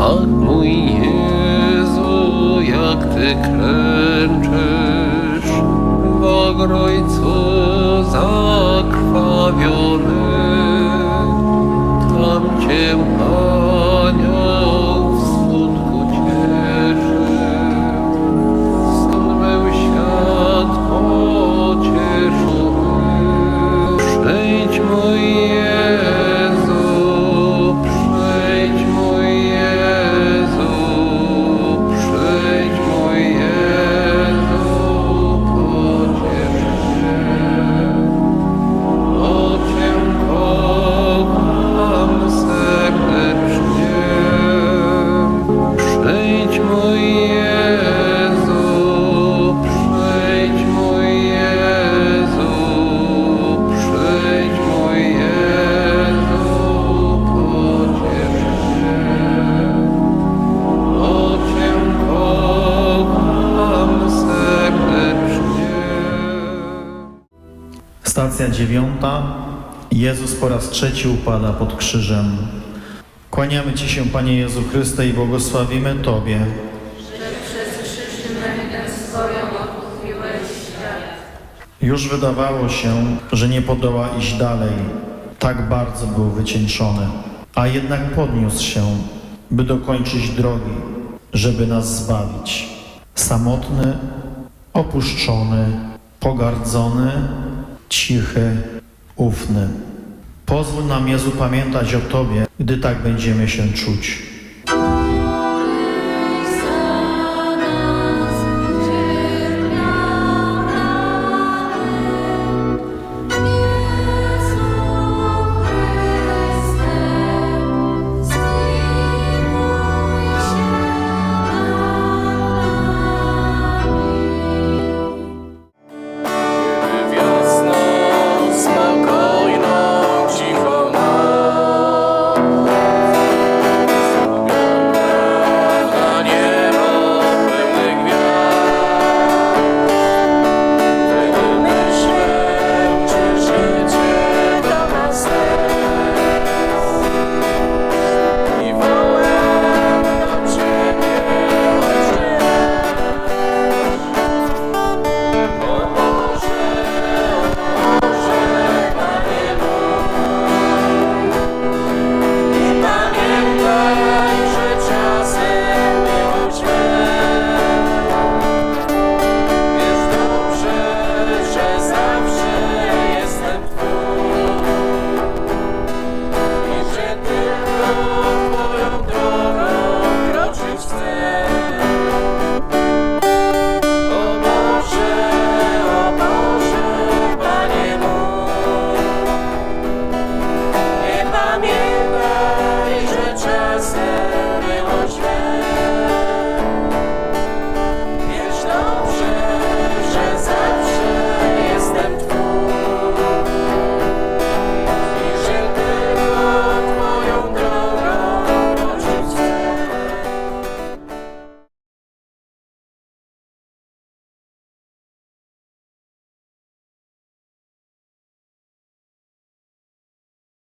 Ach mój Jezu, jak Ty klęczysz w zakrwawiony. Tam Cię anioł Stacja dziewiąta. Jezus po raz trzeci upada pod krzyżem. Kłaniamy Ci się, Panie Jezu Chryste, i błogosławimy Tobie. Już wydawało się, że nie podoła iść dalej. Tak bardzo był wycieńczony. A jednak podniósł się, by dokończyć drogi, żeby nas zbawić. Samotny, opuszczony, pogardzony, cichy, ufny. Pozwól nam, Jezu, pamiętać o Tobie, gdy tak będziemy się czuć.